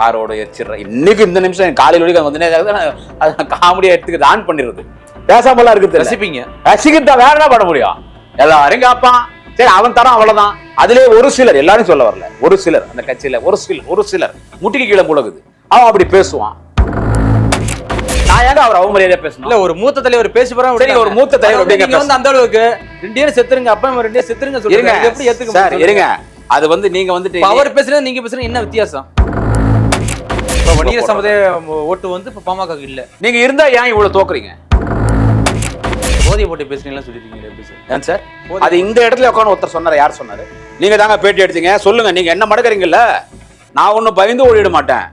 காரோட எச்சிடுற இன்னைக்கு இந்த நிமிஷம் காலையில் வரைக்கும் வந்து காமெடியா எடுத்துக்கிட்டு ஆன் பண்ணிடுறது பேசாமலாம் இருக்குது ரசிப்பீங்க. ரசிக்கிறதா வேற என்ன பண்ண முடியும்? எல்லாரும் கேட்பான் சரி அவன் தரான் அவ்வளவுதான். அதுலயே ஒரு சிலர் எல்லாரும் சொல்ல வரல. ஒரு சிலர் அந்த கட்சியில ஒரு சிலர் ஒரு சிலர். முட்டிக்கு கீழே முழகுது. அவன் அப்படி பேசுவான். நான் ஏங்க அவர் அவமரியாதையா பேசணும்? இல்ல ஒரு மூத்த தலைவர் பேசி சரி, ஒரு மூத்த தலைவர் நீங்க வந்து அந்த அளவுக்கு ரெண்டு பேரும் செத்துருங்க அப்பா ரெண்டு பேரும் செத்துருங்க இருங்க. சொல்லுங்க எப்படி ஏத்துக்க? இருங்க. அது வந்து நீங்க வந்துட்டு அவர் பேசுறது நீங்க பேசுறது என்ன வித்தியாசம்? இப்ப வன்னியர் சமுதாய ஓட்டு வந்து இப்ப பாமக இல்ல. நீங்க இருந்தா ஏன் இவ்வளவு தோக்குறீங்க? போதிய போட்டு பேசுறீங்களா சொல்லிருக்கீங்க எப்படி சார்? ஏன் சார்? அது இந்த இடத்துல உட்காந்து ஒருத்தர் சொன்னாரு யார் சொன்னாரு? நீங்க தாங்க பேட்டி எடுத்தீங்க சொல்லுங்க நீங்க என்ன மடக்குறீங்கல்ல? நான் ஒன்னும் பயந்து ஓடிட மாட்டேன்.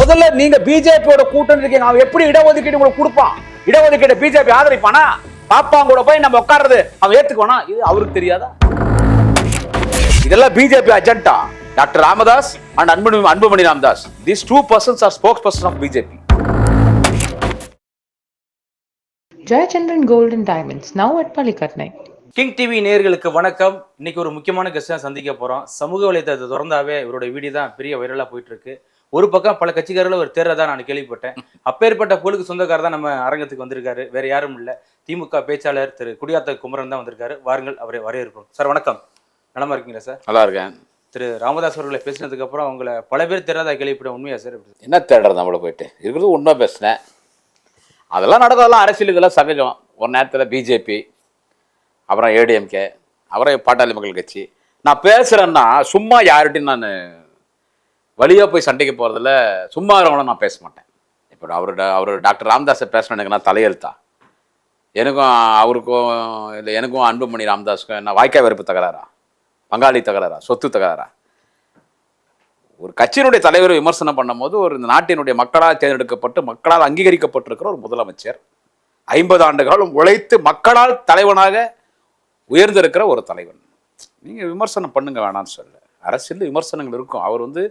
முதல்ல நீங்க பிஜேபியோட கூட்டணி இருக்கீங்க. அவன் எப்படி இடஒதுக்கீடு உங்களுக்கு கொடுப்பான்? இடஒதுக்கீடு பிஜேபி ஆதரிப்பானா? பாப்பாங்க கூட போய் நம்ம உட்கார்றது. அவன் ஏத்துக்குவானா? இது அவருக்கு தெரியாதா? இதெல்லாம் BJP agenda doctor Ramadoss and Anbumani Anbumani Ramadoss these two persons are spokesperson of BJP Gold and Diamonds, now at Palikatnai. King TV நேயர்களுக்கு வணக்கம். இன்னைக்கு ஒரு முக்கியமான கெஸ்ட் சந்திக்க போறோம். சமூக வலைதளத்தை திறந்தாவே இவருடைய வீடியோ தான் பெரிய வைரலா போயிட்டு இருக்கு ஒரு பக்கம் பல கட்சிக்காரர்கள் ஒரு தேர்றதா நான் கேள்விப்பட்டேன். அப்பேற்பட்ட புகழுக்கு சொந்தக்காரர் தான் நம்ம அரங்கத்துக்கு வந்திருக்காரு. வேற யாரும் இல்ல. திமுக பேச்சாளர் திரு குடியாத்த குமரன் தான் வந்திருக்காரு. வாருங்கள் அவரை வரவேற்கிறோம். சார் வணக்கம். நலமா இருக்கீங்களா சார்? நல்லா இருக்கேன். திரு ராமதாஸ் அவர்களை பேசினதுக்கப்புறம் அவங்கள பல பேர் தேர்றதா கேள்விப்பட்ட உண்மையா சார் என்ன தேடுறது நம்மளை போயிட்டு? இருக்கிறது உண்மை பேசினேன் அதெல்லாம் நடக்கிறதெல்லாம் அரசியல் இதெல்லாம் சகஜம். ஒரு நேரத்தில் பிஜேபி அப்புறம் ஏடிஎம்கே அப்புறம் பாட்டாளி மக்கள் கட்சி. நான் பேசுகிறேன்னா சும்மா யார்கிட்டையும் நான் வழியாக போய் சண்டைக்கு போகிறதில்ல சும்மா இருக்கிறவங்கள நான் பேச மாட்டேன். இப்போ அவரோட அவர் டாக்டர் ராமதாஸை பேசணும் எனக்கு நான் தலையெழுத்தா? எனக்கும் அவருக்கும் இல்லை எனக்கும் அன்புமணி ராமதாஸுக்கும் என்ன வாய்க்கா வெறுப்பு தகராறா? பங்காளி தகராறா சொத்து தகராறா? ஒரு கட்சியினுடைய தலைவரை விமர்சனம் பண்ணும்போது ஒரு இந்த நாட்டினுடைய மக்களால் தேர்ந்தெடுக்கப்பட்டு மக்களால் அங்கீகரிக்கப்பட்டிருக்கிற ஒரு முதலமைச்சர் ஐம்பது ஆண்டுகளும் உழைத்து மக்களால் தலைவனாக உயர்ந்திருக்கிற ஒரு தலைவன். நீங்கள் விமர்சனம் பண்ணுங்க வேணாம்னு சொல்ல அரசியல் விமர்சனங்கள் இருக்கும். அவர் வந்து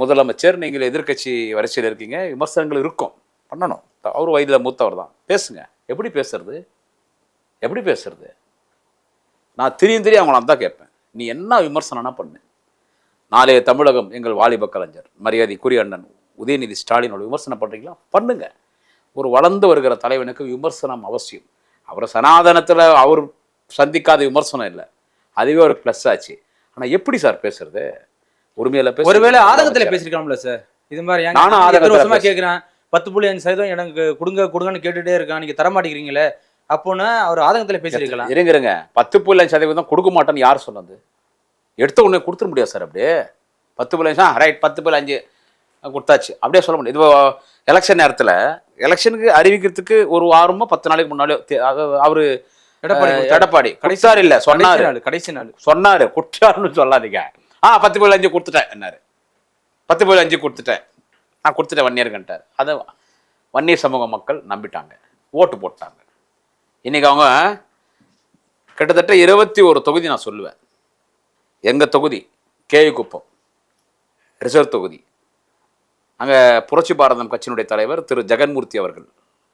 முதலமைச்சர் நீங்கள் எதிர்க்கட்சி வரிசையில் இருக்கீங்க விமர்சனங்கள் இருக்கும். பண்ணணும். அவர் வயதில் மூத்தவர் தான். பேசுங்க. எப்படி பேசுறது? எப்படி பேசுறது? நான் தெரியும் தெரியும் அவங்கள தான் கேட்பேன். நீ என்ன விமர்சனம்னா பண்ணு. நாளைய தமிழகம் எங்கள் வாலிப கலைஞர் மரியாதைக்குரிய அண்ணன் உதயநிதி ஸ்டாலினோட விமர்சனம் பண்ணுறீங்களா பண்ணுங்க. ஒரு வளர்ந்து வருகிற தலைவனுக்கு விமர்சனம் அவசியம். அவரை சனாதனத்தில் அவர் சந்திக்காத விமர்சனம் இல்லை. அதுவே ஒரு ப்ளஸ் ஆச்சு. ஆனால் எப்படி சார் பேசுறது? உரிமையில பேச ஒருவேளை ஆதங்கத்துல பேசிருக்காம்ல சார்? இது மாதிரி நானும் பேசுறேன். கேக்குறேன். பத்து புள்ளி அஞ்சு சதவீதம் எனக்கு கொடுங்க கொடுங்கன்னு கேட்டுட்டே இருக்கான். நீங்க தர மாட்டேங்கிறீங்களே அப்போன்னு அவர் ஆதங்கத்துல பேசிருக்கலாம் இருங்க பத்து புள்ளி அஞ்சு சதவீதம் கொடுக்க மாட்டேன்னு யார் சொன்னது? எடுத்த உடனே கொடுத்துட முடியாது சார் அப்படியே. பத்து புள்ளி அஞ்சு ரைட் பத்து புள்ளி அஞ்சு கொடுத்தாச்சு. அப்படியே சொல்ல முடியும் இது எலெக்ஷன் நேரத்தில் எலெக்ஷனுக்கு அறிவிக்கிறதுக்கு ஒரு வாரமோ பத்து நாளைக்கு முன்னாலே அவர் எடப்பாடி. எடப்பாடி. கடைசார் இல்லை சொன்னாரு. கடைசி நாள். சொன்னாரு. குற்றாருன்னு சொல்லாதீங்க. ஆ பத்து புள்ளி அஞ்சு கொடுத்துட்டேன் என்னாரு. பத்து புள்ளி அஞ்சு கொடுத்துட்டேன். நான் கொடுத்துட்டேன் வன்னியர்கன்ட்டார் அதை வன்னியர் சமூக மக்கள் நம்பிட்டாங்க. ஓட்டு போட்டாங்க. இன்னைக்கு அவங்க கிட்டத்தட்ட இருபத்தி ஒரு தொகுதி நான் சொல்லுவேன். எங்க தொகுதி? கேவி குப்பம். ரிசர்வ் தொகுதி. அங்க புரட்சி பாரதம் கட்சியினுடைய தலைவர் திரு ஜெகன்மூர்த்தி அவர்கள்.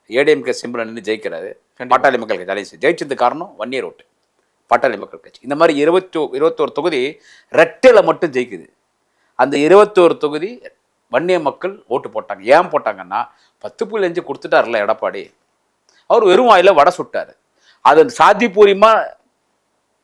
ஏடிஎம்கே சிம்பிள் நின்று ஜெயிக்கிறாரு. பாட்டாளி மக்கள் கட்சி ஜெயிச்சு ஜெயிச்சது காரணம் வன்னியர் ஓட்டு. பாட்டாளி மக்கள் கட்சி. இந்த மாதிரி இருபத்தி இருபத்தோரு தொகுதி ரெட்டையில மட்டும் ஜெயிக்குது. அந்த இருபத்தோரு தொகுதி வன்னிய மக்கள் ஓட்டு போட்டாங்க. ஏன் போட்டாங்கன்னா பத்து புள்ளி அஞ்சு கொடுத்துட்டார்ல எடப்பாடி. அவர் வெறும் வாயில வடை சுட்டார். அது சாத்தியபூர்வமா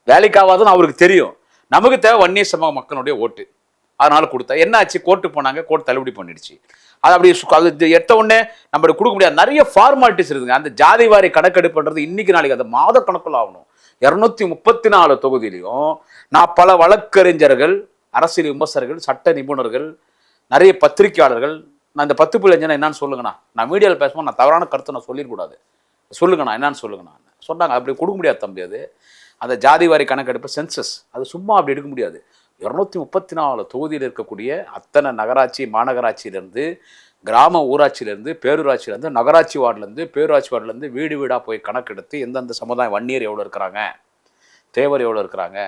வேலைக்காவாதுன்னு அவருக்கு தெரியும். நமக்கு தேவை வன்னிய சமூக மக்களுடைய ஓட்டு. அதனால கொடுத்தா என்ன ஆச்சு? கோர்ட்டு போனாங்க கோர்ட் தள்ளுபடி பண்ணிடுச்சு. அது அப்படி சு- அது எடுத்த உடனே நம்மளுக்கு கொடுக்க முடியாது. நிறைய ஃபார்மாலிட்டிஸ் இருக்குங்க அந்த ஜாதி வாரி கணக்கெடுப்புன்றது இன்னைக்கு நாளைக்கு அந்த மாத கணக்கில் ஆகணும். இரநூத்தி முப்பத்தி நாலு தொகுதியிலையும் நான் பல வழக்கறிஞர்கள் அரசியல் விமர்சகர்கள் சட்ட நிபுணர்கள் நிறைய பத்திரிக்கையாளர்கள் நான் இந்த பத்து புள்ளி அஞ்சுனா என்னன்னு சொல்லுங்கண்ணா. நான் மீடியாவில் பேசும்போது நான் தவறான கருத்தை நான் சொல்லிடக்கூடாது. சொல்லுங்கண்ணா என்னன்னு சொல்லுங்கண்ணா சொன்னாங்க அப்படி கொடுக்க முடியாது தம்பி அது. அந்த ஜாதி வாரி கணக்கெடுப்பு சென்சஸ் அது சும்மா அப்படி எடுக்க முடியாது. இரநூத்தி முப்பத்தி நாலு தொகுதியில் இருக்கக்கூடிய அத்தனை நகராட்சி மாநகராட்சியிலேருந்து கிராம ஊராட்சியிலேருந்து பேரூராட்சியிலேருந்து நகராட்சி வார்டுலேருந்து பேரூராட்சி வார்டுலேருந்து வீடு வீடாக போய் கணக்கெடுத்து எந்தெந்த சமுதாயம் வன்னியர் எவ்வளோ இருக்கிறாங்க தேவர் எவ்வளோ இருக்கிறாங்க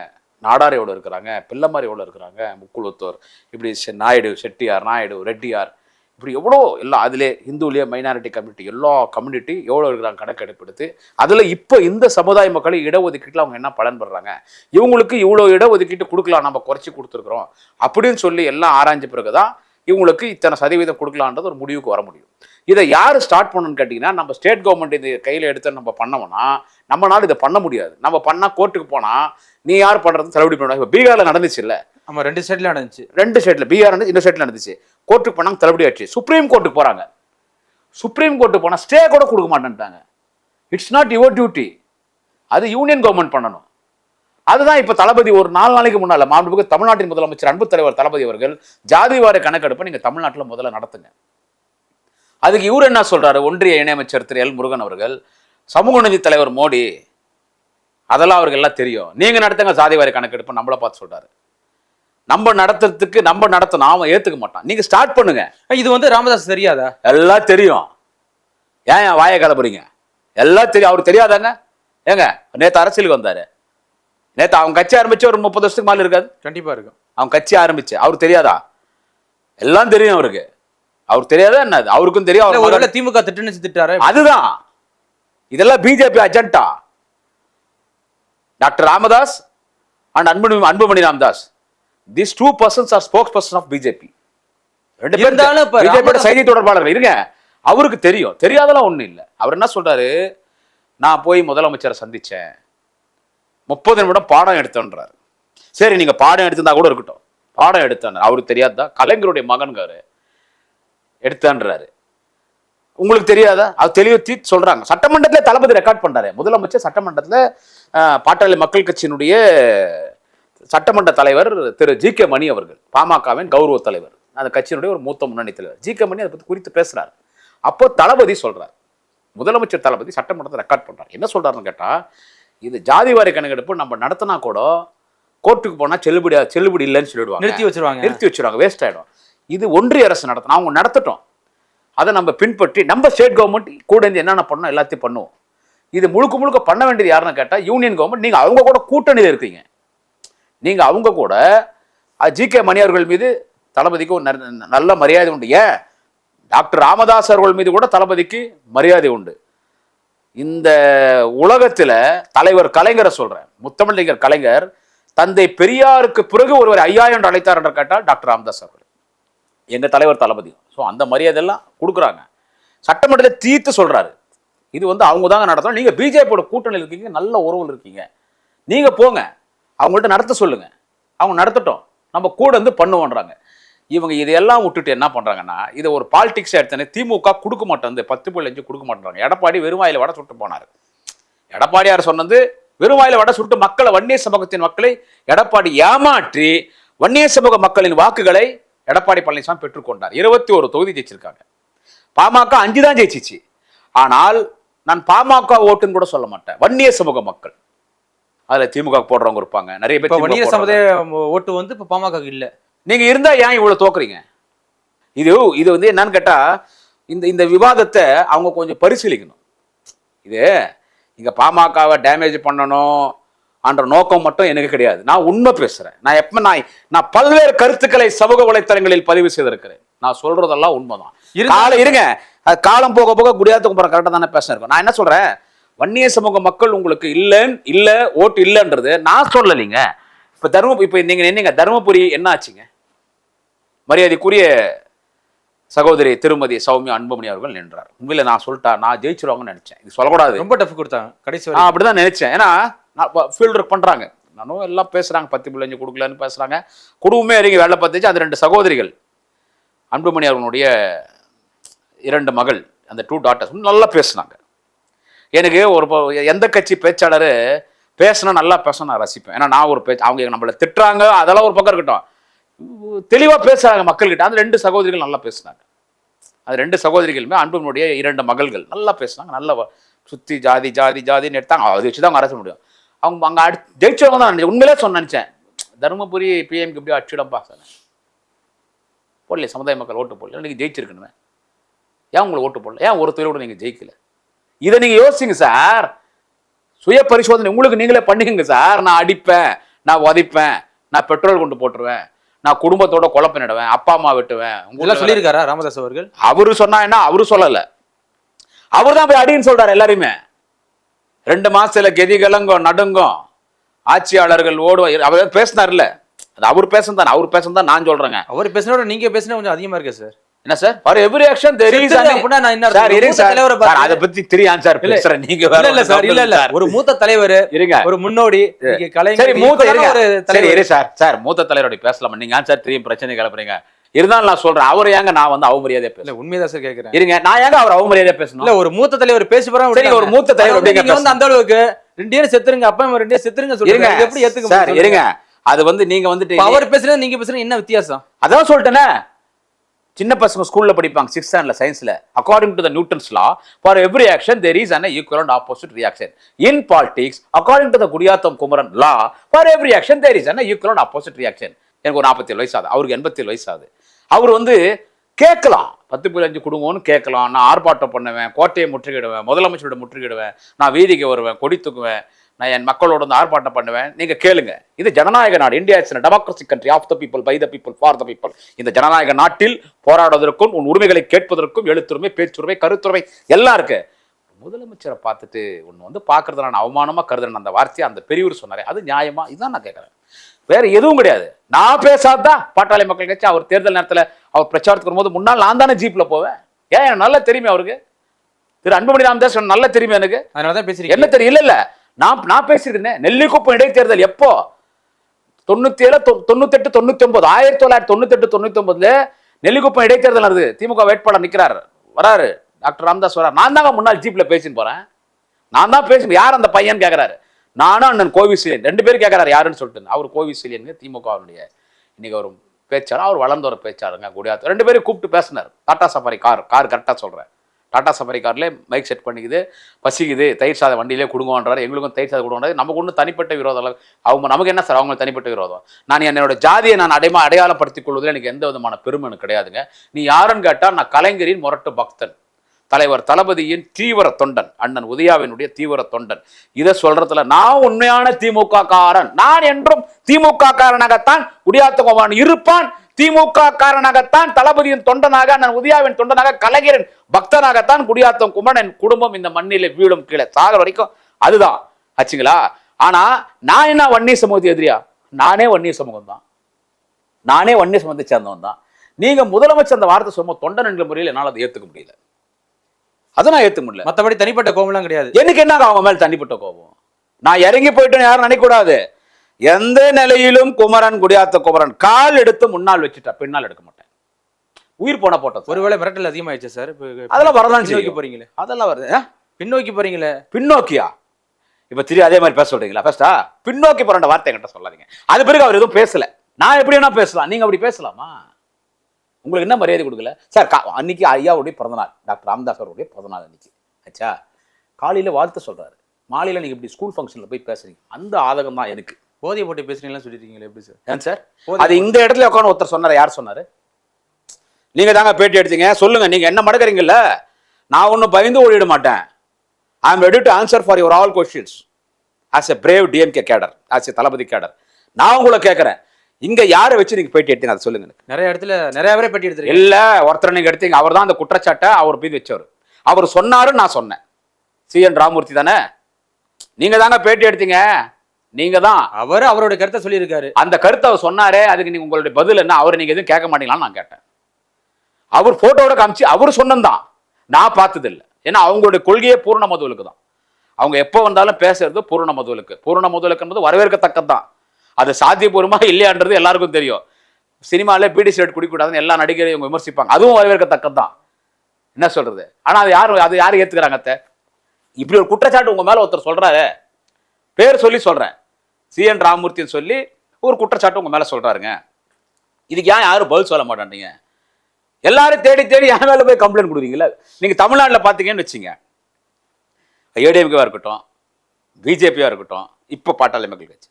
நாடார் எவ்வளோ இருக்கிறாங்க பிள்ளைமார் எவ்வளோ இருக்கிறாங்க முக்குளத்தூர் இப்படி செ- நாயுடு செட்டியார் நாயுடு ரெட்டியார் இப்படி எவ்வளோ எல்லாம் அதிலே ஹிந்துலேயே மைனாரிட்டி கம்யூனிட்டி எல்லா கம்யூனிட்டி எவ்வளோ இருக்கிறாங்க கணக்கெடுப்படுத்து அதில் இப்போ இந்த சமுதாய மக்களை இடஒதுக்கீட்டில் அவங்க என்ன பலன் படுறாங்க இவங்களுக்கு இவ்வளோ இடஒதுக்கீட்டு கொடுக்கலாம் நம்ம குறைச்சி கொடுத்துருக்குறோம். அப்படின்னு சொல்லி எல்லாம் ஆராய்ஞ்ச பிறகு தான் இவங்களுக்கு இத்தனை சதவீதம் கொடுக்கலான்றது ஒரு முடிவுக்கு வர முடியும். இதை யார் ஸ்டார்ட் பண்ணணும்னு கேட்டிங்கன்னா நம்ம ஸ்டேட் கவர்மெண்ட் இது கையில் எடுத்து நம்ம பண்ணோம்னா நம்மளால் இதை பண்ண முடியாது. நம்ம பண்ணால் கோர்ட்டுக்கு போனால் நீ யார் பண்ணுறது தள்ளுபடி பண்ணுவாங்க இப்போ பீகாரில் நடந்துச்சு இல்லை ஆமா ரெண்டு ஸ்டேட்ல நடந்துச்சு. ரெண்டு ஸ்டேட்டில் பீகார் நடந்துச்சு இந்த ஸ்டேட்டில் நடந்துச்சு. கோர்ட்டுக்கு போனாங்க தள்ளுபடி ஆச்சு சுப்ரீம் கோர்ட்டுக்கு போகிறாங்க சுப்ரீம் கோர்ட்டுக்கு போனால் ஸ்டே கூட கொடுக்க மாட்டேன்ட்டாங்க. இட்ஸ் நாட் யுவர் டியூட்டி அது யூனியன் கவர்மெண்ட் பண்ணணும். அதுதான் இப்போ தளபதி ஒரு நாலு நாளைக்கு முன்னால் மாண்புமிகு தமிழ்நாட்டின் முதலமைச்சர் அன்பு தலைவர் தளபதி அவர்கள் ஜாதிவார கணக்கெடுப்பை நீங்கள் தமிழ்நாட்டில் முதல்ல நடத்துங்க. அதுக்கு இவர் என்ன சொல்றாரு? ஒன்றிய இணையமைச்சர் திரு எல் முருகன் அவர்கள் சமூக நீதி தலைவர் மோடி அதெல்லாம் அவருக்கு எல்லாம் தெரியும். நீங்கள் நடத்துங்க ஜாதிவாரி கணக்கெடுப்பு நம்மள பார்த்து சொல்றாரு. நம்ம நடத்துறதுக்கு நம்ம நடத்த நாம ஏத்துக்க மாட்டோம் நீங்க ஸ்டார்ட் பண்ணுங்க. இது வந்து ராமதாஸ் தெரியாதா? எல்லாம் தெரியும். ஏன் என் வாயை கிளப்புறீங்க எல்லாம் தெரியும். அவருக்கு தெரியாதாங்க ஏங்க நேத்து அரசியலுக்கு வந்தாரு. நேத்து அவங்க கட்சி ஆரம்பிச்சு ஒரு முப்பது வருஷத்துக்கு மேல இருக்காது. கண்டிப்பா இருக்கும் அவன் கட்சி ஆரம்பிச்சு. அவருக்கு தெரியாதா? எல்லாம் தெரியும் அவருக்கு. அவருக்கு தெரியாதா என்னது அவருக்கும் தெரியும் அவர் திமுக திட்டுன்னு திட்டாரு அதுதான். இதெல்லாம் BJP agenda doctor Ramadoss and Anbumani Anbumani Ramadoss. This two persons are spokesperson of BJP ரெண்டு பேரும் பிஜேபியோட செய்தி தொடர்பாளர்கள். இருங்க. அவருக்கு தெரியும். தெரியாதெல்லாம் ஒண்ணும் இல்லை. அவர் என்ன சொல்றாரு? நான் போய் முதலமைச்சரை சந்திச்சேன். முப்பது நிமிடம் பாடம் எடுத்தேன்றாரு. சரி நீங்க பாடம் எடுத்திருந்தா கூட இருக்கட்டும். பாடம் எடுத்தேன். அவருக்கு தெரியாதா? கலைஞருடைய மகன்காரு எடுத்தான்றாரு. உங்களுக்கு தெரியாதா? அது தெளிவு தீர்த்து சொல்றாங்க. சட்டமன்றத்துல தளபதி ரெக்கார்ட் பண்றாரு. முதலமைச்சர் சட்டமன்றத்துல பாட்டாளி மக்கள் கட்சியினுடைய சட்டமன்ற தலைவர் திரு ஜி கே மணி அவர்கள் பாமகவின் கௌரவ தலைவர் அந்த கட்சியினுடைய ஒரு மூத்த முன்னணி தலைவர். ஜி கே மணி அதை பத்தி குறித்து பேசுறாரு. அப்போ தளபதி சொல்றார். முதலமைச்சர் தளபதி சட்டமன்றத்தை ரெக்கார்ட் பண்றாரு. என்ன சொல்றாருன்னு கேட்டா இது ஜாதிவாரி கணக்கெடுப்பு நம்ம நடத்தினா கூட கோர்ட்டுக்கு போனா செல்லுபடி செல்லுபடி இல்லைன்னு சொல்லிடுவாங்க. நிறுத்தி வச்சிருவாங்க. நிறுத்தி வச்சிருவாங்க. வேஸ்ட் ஆயிடும். இது ஒன்றிய அரசு நடத்தணும். அவங்க நடத்தட்டும். அதை நம்ம பின்பற்றி நம்ம ஸ்டேட் கவர்மெண்ட் கூட இருந்து என்னென்ன பண்ணணும்? எல்லாத்தையும் பண்ணுவோம். இது முழுக்க முழுக்க பண்ண வேண்டியது யாருன்னு கேட்டால் யூனியன் கவர்மெண்ட் நீங்கள் அவங்க கூட கூட்டணியில் இருக்கீங்க. நீங்கள் அவங்க கூட ஜி கே மணி அவர்கள் மீது தளபதிக்கு ஒரு நல்ல மரியாதை உண்டு. ஏன்? டாக்டர் ராமதாஸ் அவர்கள் மீது கூட தளபதிக்கு மரியாதை உண்டு. இந்த உலகத்தில் தலைவர் கலைஞரை சொல்கிறேன் முத்தமிழறிஞர் கலைஞர் தந்தை பெரியாருக்கு பிறகு ஒருவர் ஐயா என்று அழைத்தார் என்று கேட்டால் டாக்டர் ராமதாஸ் அவர்கள். எங்கள் தலைவர் தளபதி. ஸோ அந்த மரியாதையெல்லாம் கொடுக்குறாங்க. சட்டமன்றத்தில் தீர்த்து சொல்கிறாரு இது வந்து அவங்க தாங்க நடத்தணும் நீங்கள் பிஜேபியோட கூட்டணியில் இருக்கீங்க. நல்ல உறவுல இருக்கீங்க. நீங்கள் போங்க. அவங்கள்ட்ட நடத்த சொல்லுங்க. அவங்க நடத்தட்டும். நம்ம கூட வந்து பண்ணுவோன்றாங்க. இவங்க இதையெல்லாம் விட்டுட்டு என்ன பண்ணுறாங்கன்னா இதை ஒரு பாலிடிக்ஸ் எடுத்தனே திமுக கொடுக்க மாட்டேன். இந்த பத்து புள்ளி அஞ்சு கொடுக்க மாட்டேறாங்க எடப்பாடி வெறுவாயில வட சுட்டு போனார். எடப்பாடியார் சொன்னது வெறுவாயில வட சுட்டு மக்களை வன்னிய சமூகத்தின் மக்களை எடப்பாடி ஏமாற்றி வன்னிய சமூக மக்களின் வாக்குகளை எடப்பாடி பழனிசாமி பெற்றுக்கொண்டார் இருபத்தி ஒரு தொகுதி ஜெயிச்சிருக்காங்க. பாமக அஞ்சு தான் ஜெயிச்சிச்சு. ஆனால் நான் பாமக ஓட்டுன்னு கூட சொல்ல மாட்டேன். வன்னிய சமூக மக்கள். அதுல திமுக போடுறவங்க இருப்பாங்க. நிறைய பேர் போடுறவங்க. சமுதாய ஓட்டு வந்து இப்ப பாமக இல்ல. நீங்க இருந்தா ஏன் இவ்வளவு தோக்குறீங்க? இது இது வந்து என்னன்னு கேட்டா இந்த இந்த விவாதத்தை அவங்க கொஞ்சம் பரிசீலிக்கணும். இது இங்க பாமகவை டேமேஜ் பண்ணணும் என்ற நோக்கம் மட்டும் எனக்கு கிடையாது. நான் உண்மை பேசுறேன். நான் எப்ப நான் நான் பல்வேறு கருத்துக்களை சமூக வலைத்தளங்களில் பதிவு செய்திருக்கிறேன். நான் சொல்றதெல்லாம் உண்மைதான். காலம் இருங்க. காலம் போக போக குடியாத்துக்கு போற கரெக்டாக தானே பேசினேன் நான் என்ன சொல்றேன்? வன்னிய சமூக மக்கள் உங்களுக்கு இல்லைன்னு இல்ல ஓட்டு இல்லைன்றது நான் சொல்லலைங்க. இப்ப தரும இப்ப நீங்க நின்னீங்க தருமபுரி என்ன ஆச்சுங்க? மரியாதைக்குரிய சகோதரி திருமதி சௌமியா அன்புமணி அவர்கள் நின்றார். உண்மையில நான் சொல்லிட்டா நான் ஜெயிச்சிருவாங்கன்னு நினைச்சேன். இது சொல்லக்கூடாது. ரொம்ப டஃப் கொடுத்தாங்க. கடைசி நான் வரைக்கும். அப்படிதான் நினைச்சேன். ஏன்னா ஃபீல்டு ஒர்க் பண்றாங்க. நானும் எல்லாம் பேசுறாங்க. பத்து பிள்ளைஞ்சு கொடுக்கலன்னு பேசுறாங்க. குடும்பமே இறங்கி வேலை பார்த்துச்சு. அந்த ரெண்டு சகோதரிகள். அன்புமணி அவர்களுடைய இரண்டு மகள் அந்த டூ டாட்டர்ஸ் நல்லா பேசுனாங்க. எனக்கு ஒரு ப- எந்த கட்சி பேச்சாளர் பேசினா நல்லா பேச நான் ரசிப்பேன். ஏன்னா நான் ஒரு பேச்சு அவங்க நம்மளை திட்டுறாங்க அதெல்லாம் ஒரு பக்கம் இருக்கட்டும். தெளிவாக பேசுகிறாங்க மக்கள்கிட்ட. அந்த ரெண்டு சகோதரிகள் நல்லா பேசினாங்க. அது ரெண்டு சகோதரிகளுமே அன்புனுடைய இரண்டு மகள்கள். நல்லா பேசினாங்க. நல்லா சுற்றி ஜாதி ஜாதி ஜாதின்னு எடுத்தாங்க. அதை வச்சு தான் அவங்க அரச முடியும். அவங்க அங்கே அடி ஜெயிச்சவங்க தான் நினைச்சேன். உண்மையிலே சொன்ன நினச்சேன். தருமபுரி பிஎம்க்கு இப்படி அடிச்சிடப்பா சொன்னேன் போடல சமுதாய மக்கள் ஓட்டு போடல நீங்கள் ஜெயிச்சிருக்கணுமே. ஏன் உங்களுக்கு ஓட்டு போடல? ஏன் ஒரு தொழிலோட நீங்கள் ஜெயிக்கலை? இதை நீங்கள் யோசிங்க சார். சுய பரிசோதனை உங்களுக்கு நீங்களே பண்ணிக்கங்க சார். நான் அடிப்பேன் நான் உதைப்பேன் நான் பெட்ரோல் கொண்டு போட்டுருவேன் நான் குடும்பத்தோட குழப்பினிடுவேன் அப்பா அம்மா வெட்டுவேன். உங்களுக்கு சொல்லியிருக்காரா ராமதாஸ் அவர்கள்? அவரு சொன்னா என்ன? அவரு சொல்லல. அவர் தான் போய் அடின்னு சொல்றாரு எல்லாரையுமே. ரெண்டு மாசத்துல கெதி கலங்கும் நடுங்கும். ஆட்சியாளர்கள் ஓடுவார் அவர் பேசினார்ல. அது அவர் பேசுனதான் அவர் பேசுனதான் நான் சொல்றேங்க. அவர் பேசினோட நீங்க பேசினா கொஞ்சம் அதிகமா இருக்கு சார். என்ன sir? For every action there is நான் என்ன சார் இருங்க தலைவரை அத பத்தி தெரியும் சார் பேசுறேன். நீங்க இல்ல இல்ல சார் இல்ல இல்ல. ஒரு மூத்த தலைவர் இருங்க. ஒரு முன்னோடி கலைஞர் சரி மூத்த இருங்க. சரி இரு சார். சார் மூத்த தலைவரோட பேசலாமா? நீங்க ஏன் சார் தெரியும் பிரச்சனை கிளப்புறீங்க. இருந்தாலும் நான் சொல்றேன் அவர் ஏங்க நான் வந்து அவமரியாதையா இல்ல பேசுறேன் உண்மைதான் சார் கேக்குறேன். இருங்க நான் ஏங்க அவர் அவமரியாதையா பேசணும்? இல்ல ஒரு மூத்த தலைவர் பேசி சரி, ஒரு மூத்த தலைவர் நீங்க வந்து அந்த அளவுக்கு ரெண்டு செத்துருங்க அப்பா ரெண்டு செத்துருங்க இது எப்படி ஏத்துக்க சார் இருங்க. அது வந்து நீங்க வந்துட்டு அவர் பேசுறது நீங்க பேசுறது என்ன வித்தியாசம்? அதான் சொல்லிட்டேனே. சின்ன பசங்க ஸ்கூல்ல படிப்பாங்க சிக்ஸ் ஸ்டாண்டர்ட்ல சயின்ஸ்ல according to the Newton's law for every action there is an equal and opposite reaction in politics according to the Gudiyatham Kumaran law for every action there is an equal and opposite reaction எனக்கு ஒரு நாற்பத்தேழு வயசு ஆகுது. அவருக்கு எண்பத்தேழு வயசு ஆகுது. அவர் வந்து கேட்கலாம். பத்து புள்ளி அஞ்சு குடும்பம்னு கேட்கலாம். நான் ஆர்ப்பாட்டம் பண்ணுவேன் கோட்டையை முற்றுகிடுவேன் முதலமைச்சரோட முற்றுகிடுவேன் நான் வீதிக்கு வருவேன் கொடி தூக்குவேன். நான் என் மக்களோட வந்து ஆர்ப்பாட்டம் பண்ணுவேன். நீங்க கேளுங்க. இது ஜனநாயக நாடு. India it's democracy country of the people by the people for the people இந்த ஜனநாயக நாட்டில் போராடுவதற்கும் உன் உரிமைகளை கேட்பதற்கும் எழுத்துரிமை பேச்சுரிமை கருத்துரிமை எல்லாம் இருக்கு. முதலமைச்சரை பார்த்துட்டு ஒன்று வந்து பார்க்கறத நான் அவமானமா கருதுறேன். அந்த வார்த்தையை அந்த பெரியவர் சொன்னாரே. அது நியாயமா? இதுதான் நான் கேட்குறேன். வேற எதுவும் கிடையாது. நான் பேசாதான் பாட்டாளி மக்கள் கட்சி அவர் தேர்தல் நேரத்தில் அவர் பிரச்சாரத்துக்கு வரும்போது முன்னால் நான் தானே ஜீப்ல போவேன். ஏன் நல்லா தெரியுமே அவருக்கு? திரு அன்புமணி ராமதாஸ் நல்லா தெரியுமே எனக்கு? அதனாலதான் பேசுறீங்க என்ன தெரியும் இல்ல இல்ல. நான் நான் பேசியிருந்தேன் நெல்லிக்குப்பம் இடைத்தேர்தல் எப்போ? தொண்ணூத்தி ஏழு தொண்ணூத்தெட்டு தொண்ணூத்தி ஒன்பது ஆயிரத்தி தொள்ளாயிரத்தி தொண்ணூத்தெட்டு தொண்ணூத்தி ஒன்பதுல நெல்லிக்குப்பம் இடைத்தேர்தல் நடந்தது. திமுக வேட்பாளர் நிற்கிறார் வராரு. டாக்டர் ராமதாஸ் வரார். நான் தாங்க முன்னாள் ஜீப்ல பேசின்னு போறேன். நான் தான் பேசணும் யார் அந்த பையன் கேக்குறாரு? நானும் அண்ணன் கோவிசிலியன் ரெண்டு பேரும் கேட்கறாரு யாருன்னு சொல்லிட்டு அவர் கோவிசீலனுங்க திமுகவுடைய இன்னைக்கு ஒரு பேச்சாளர். அவர் வளர்ந்த ஒரு பேச்சாளருங்க குடியாத்த. ரெண்டு பேரும் கூப்பிட்டு பேசினார். டாட்டா சஃபாரி கார் கார் கரெக்டாக சொல்கிறேன் டாடா சஃபாரி காரில் மைக் செட் பண்ணிக்குது பசிக்குது தயிர் சாதம் வண்டியிலே கொடுங்கன்றாரு எங்களுக்கும் தயிர் சாதம் கொடுங்கன்றாரு நமக்கு ஒன்றும் தனிப்பட்ட விரோதம் அவங்க நமக்கு என்ன சார் அவங்க தனிப்பட்ட விரோதம்? நான் என்னோட ஜாதியை நான் அடைமா அடையாளப்படுத்திக் கொள்வதில் எனக்கு எந்த விதமான பெருமை எனக்கு கிடையாதுங்க. நீ யாருன்னு கேட்டால் நான் கலைஞரின் முரட்டு பக்தன். தலைவர் தளபதியின் தீவிர தொண்டன் அண்ணன் உதயாவினுடைய தீவிர தொண்டன். இதை சொல்றதுல நான் உண்மையான திமுக காரன் நான் என்றும் திமுக காரனாகத்தான் குடியாத்தகுமான் இருப்பான். திமுக காரனாகத்தான் தளபதியின் தொண்டனாக அண்ணன் உதயாவின் தொண்டனாக கலைஞரின் பக்தனாகத்தான் குடியாத்தம் குமரன் என் குடும்பம் இந்த மண்ணிலே வீடும் கீழே. சாகர வரைக்கும் அதுதான். ஆச்சுங்களா? ஆனா நான் என்ன வன்னிய சமூகத்தை எதிரியா? நானே வன்னிய சமூகம் தான். நானே வன்னிய சமூகத்தை சேர்ந்தவன் தான். நீங்க முதலமைச்சர் அந்த வார்த்தை சொல்லும்போது தொண்டன் என்ற முறையில் என்னால் அதை ஏத்துக்க முடியல. அதை நான் ஏத்துக்க முடியல. மத்தபடி தனிப்பட்ட கோவம்லாம் கிடையாது. எனக்கு என்ன அவங்க மேல தனிப்பட்ட கோபம்? நான் இறங்கி போயிட்டேன்னு யாரும் நினைக்கக்கூடாது. எந்த நிலையிலும் குமரன் குடியாத்த குமரன் கால் எடுத்து முன்னால் வச்சுட்டா பின்னால் எடுக்க மாட்டேன். உயிர் போன போட்டது ஒருவேளை மிரட்டல் அதிகமாயிடுச்சு சார்? அதெல்லாம் வரதான் செய்யும். போறீங்களே? அதெல்லாம் வருது? பின்னோக்கி போறீங்களே? பின்னோக்கியா? இப்ப திரு அதே மாதிரி பேச சொல்றீங்களா? ஃபர்ஸ்டா பின்னோக்கி போற வார்த்தை என்கிட்ட சொல்லாதீங்க. அது பிறகு அவர் எதுவும் பேசல. நான் எப்படி வேணா பேசலாம். நீங்க அப்படி பேசலாமா? உங்களுக்கு என்ன மரியாதை கொடுக்கல? சார் அன்னைக்கு ஐயாவுடைய பிறந்தநாள். டாக்டர் ராமதாஸ் அவருடைய பிறந்தநாள் அன்னைக்கு. ஆச்சா காலையில வாழ்த்து சொல்றாரு. மாலையில நீங்க இப்படி ஸ்கூல் ஃபங்க்ஷன்ல போய் பேசுறீங்க. அந்த ஆதகம் தான் எனக்கு. போதைய போட்டு பேசுறீங்களா சொல்லிருக்கீங்களே? எப்படி சார்? ஏன் சார்? அது இந்த இடத்துல உட்காந்து ஒருத்தர் சொன்னாரு. யார் சொன்னாரு? நீங்க தாங்க பேட்டி எடுத்தீங்க. சொல்லுங்க. நீங்க என்ன மடக்கிறீங்கல்ல? நான் ஒன்றும் பயந்து ஓடிட மாட்டேன். I am ready to answer for your all questions as a brave DMK cadre as a Thalapathy cadre நான் உங்களை கேட்கறேன். இங்க யாரை வச்சு நீங்க பேட்டி எடுத்தீங்க? அதை சொல்லுங்க. நிறைய இடத்துல நிறைய பேரை பெட்டி எடுத்திருக்கீங்க. இல்ல ஒருத்தர் நீங்க எடுத்தீங்க. அவர் தான் அந்த குற்றச்சாட்டை அவர் மீது வச்சவர். அவர் சொன்னாரு நான் சொன்னேன். சி என் ராமூர்த்தி தானே? நீங்க தாங்க பேட்டி எடுத்தீங்க. நீங்க தான் அவர் அவரோட கருத்தை சொல்லியிருக்காரு. அந்த கருத்தை அவர் சொன்னாரே அதுக்கு நீங்க உங்களுடைய பதில் என்ன? அவர் நீங்க எதுவும் கேட்க மாட்டீங்களான்னு நான் கேட்டேன். அவர் போட்டோட காமிச்சு அவர் சொன்னதான் நான் பார்த்தது இல்லை ஏன்னா அவங்களுடைய கொள்கையே பூர்ண மதுவலுக்கு தான். அவங்க எப்போ வந்தாலும் பேசுறது பூர்ண மதுவலுக்கு. பூர்ண மதுவலுக்கு என்பது வரவேற்கத்தக்கது தான் அது சாத்தியபூர்வமா இல்லையான்றது எல்லாருக்கும் தெரியும். சினிமால பீடி சிகரெட் குடிக்கூடாதுன்னு எல்லா நடிகரையும் இவங்க விமர்சிப்பாங்க. அதுவும் வரவேற்கத்தக்கது தான் என்ன சொல்றது? ஆனா அது யாரு அது யாரு ஏத்துக்கிறாங்க அத்தை? இப்படி ஒரு குற்றச்சாட்டு உங்க மேல ஒருத்தர் சொல்றாரு. பேர் சொல்லி சொல்றேன். சி என் ராமூர்த்தின்னு சொல்லி ஒரு குற்றச்சாட்டு உங்கள் மேலே சொல்கிறாருங்க இதுக்கு ஏன் யாரும் பதில் சொல்ல மாட்டேன்றீங்க? எல்லாரும் தேடி தேடி என் மேலே போய் கம்ப்ளைண்ட் கொடுக்குறீங்களா நீங்கள் தமிழ்நாட்டில் பார்த்தீங்கன்னு வச்சுங்க. ஏடிஎம்கேவாக இருக்கட்டும் பிஜேபியாக இருக்கட்டும் இப்போ பாட்டாளி மக்கள் கட்சி.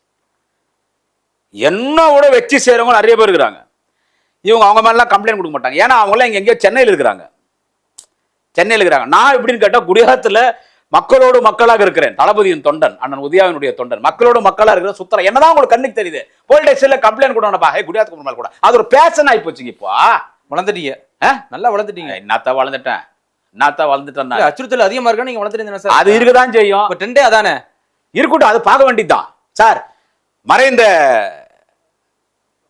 என்னோட வச்சு செய்கிறவங்க நிறைய பேர் இருக்கிறாங்க. இவங்க அவங்க மேலாம் கம்ப்ளைண்ட் கொடுக்க மாட்டாங்க. ஏன்னா அவங்களாம் இங்கே எங்கேயோ சென்னையில் இருக்கிறாங்க. சென்னையில் இருக்கிறாங்க. நான் எப்படின்னு கேட்டால் குடியாத்தில் மக்களோடு மக்களாக இருக்கிறேன். தளபதியின் தொண்டன் அண்ணன் உதயாவினுடைய தொண்டன். மக்களோடு மக்களா இருக்கிற சுத்தரம் என்னதான் உங்களுக்கு கண்ணுக்கு தெரியுது? போலீஸ் ஸ்டேஷன்ல கம்ப்ளைண்ட் கூட ஹே குடியாத்துக்கு முன்னாள் கூட. அது ஒரு பேஷன் ஆகி போச்சுங்க இப்போ. வளர்ந்துட்டீங்க? நல்லா வளர்ந்துட்டீங்க. என்னத்த வளர்ந்துட்டேன்? என்னத்த வளர்ந்துட்டேன் அச்சுறுத்தல் அதிகமா இருக்கா நீங்க வளர்த்துருந்தீங்க சார்? அது இருக்கதான் செய்யும். இப்ப ட்ரெண்டே அதானே? இருக்கட்டும் அது பார்க்க வேண்டியதுதான். சார் மறைந்த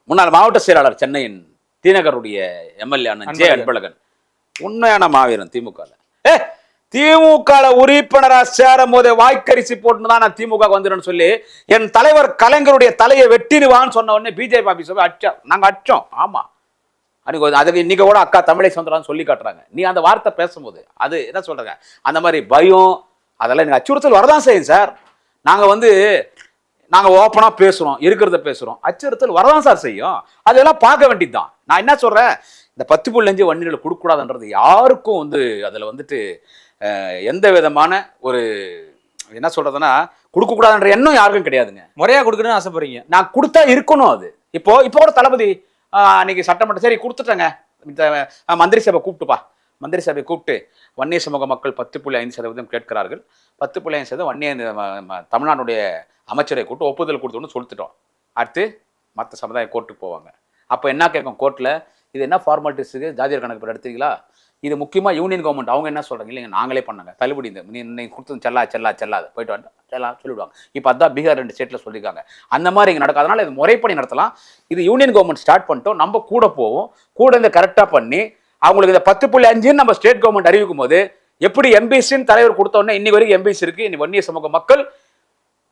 முன்னாள் மாவட்ட செயலாளர் சென்னையின் தீநகருடைய எம்எல்ஏ அண்ணன் ஜே அன்பழகன். அன்பழகன் உண்மையான மாவீரன் திமுக ஏ திமுக உறுப்பினராக சேரும் போதே வாய்க்கரிசி போட்டு தான் நான் திமுக வந்துடும் சொல்லி என் தலைவர் கலைஞருடைய தலையை வெட்டிடுவான்னு சொன்ன உடனே பிஜேபி ஆபீஸ் போய் நாங்கள் நாங்க அச்சோம். ஆமா. அன்னைக்கு அதுக்கு இன்னைக்கு கூட அக்கா தமிழை சொந்தரான்னு சொல்லி காட்டுறாங்க. நீ அந்த வார்த்தை பேசும்போது அது என்ன சொல்றாங்க அந்த மாதிரி பயம் அதெல்லாம் எனக்கு அச்சுறுத்தல் வரதான் செய்யும் சார். நாங்கள் வந்து நாங்கள் ஓப்பனாக பேசுகிறோம் இருக்கிறத பேசுகிறோம் அச்சுறுத்தல் வரதான் சார் செய்யும். அதெல்லாம் பார்க்க வேண்டியதுதான். நான் என்ன சொல்கிறேன் இந்த பத்து புள்ளி அஞ்சு வண்டிகளை கொடுக்கக்கூடாதுன்றது யாருக்கும் வந்து அதுல வந்துட்டு எந்த விதமான ஒரு என்ன சொல்றதுன்னா கொடுக்கக்கூடாதுன்ற எண்ணம் யாருக்கும் கிடையாதுங்க. முறையா கொடுக்கணும்னு ஆசைப்படுறீங்க. நான் கொடுத்தா இருக்கணும் அது. இப்போ இப்போ கூட தளபதி அன்னைக்கு சட்டமன்ற சரி கொடுத்துட்டேங்க. மந்திரி சபை கூப்பிட்டுப்பா மந்திரி சபை கூப்பிட்டு வன்னிய சமூக மக்கள் பத்து புள்ளி ஐந்து சதவீதம் கேட்கிறார்கள். பத்து புள்ளி ஐந்து சதவீதம் வன்னிய தமிழ்நாடுடைய அமைச்சரை கூப்பிட்டு ஒப்புதல் கொடுத்தோன்னு சொல்லிட்டுட்டோம். அடுத்து மற்ற சமுதாய கோர்ட்டுக்கு போவாங்க. அப்போ என்ன கேட்கும்? கோர்ட்டில் இது என்ன ஃபார்மாலிட்டிஸுக்கு ஜாதியர் கணக்கு பேர் எடுத்தீங்களா? இது முக்கியமாக யூனியன் கவர்மெண்ட் அவங்க என்ன சொல்கிறாங்க இல்லைங்க நாங்களே பண்ணாங்க. தள்ளுபடி இந்த நீ நீ கொடுத்தது செல்லா செல்லா செல்லாது போயிட்டு வந்து செல்லாம் சொல்லிவிடுவாங்க இப்போ அதான் பீகார் ரெண்டு ஸ்டேட்டில் சொல்லியிருக்காங்க. அந்த மாதிரி இங்கே நடக்கும் இது முறைப்படி நடத்தலாம். இது யூனியன் கவர்மெண்ட் ஸ்டார்ட் பண்ணிட்டோம். நம்ம கூட போவோம். கூட இந்த கரெக்டாக பண்ணி அவங்களுக்கு இந்த பத்து புள்ளி அஞ்சுன்னு நம்ம ஸ்டேட் கவர்மெண்ட் அறிவிக்கும் போது எப்படி எம்பிசின்னு தலைவர் கொடுத்தோன்னே இன்னி வரைக்கும் எம்பிசி இருக்குது இன்னைக்கு வன்னிய சமூக மக்கள்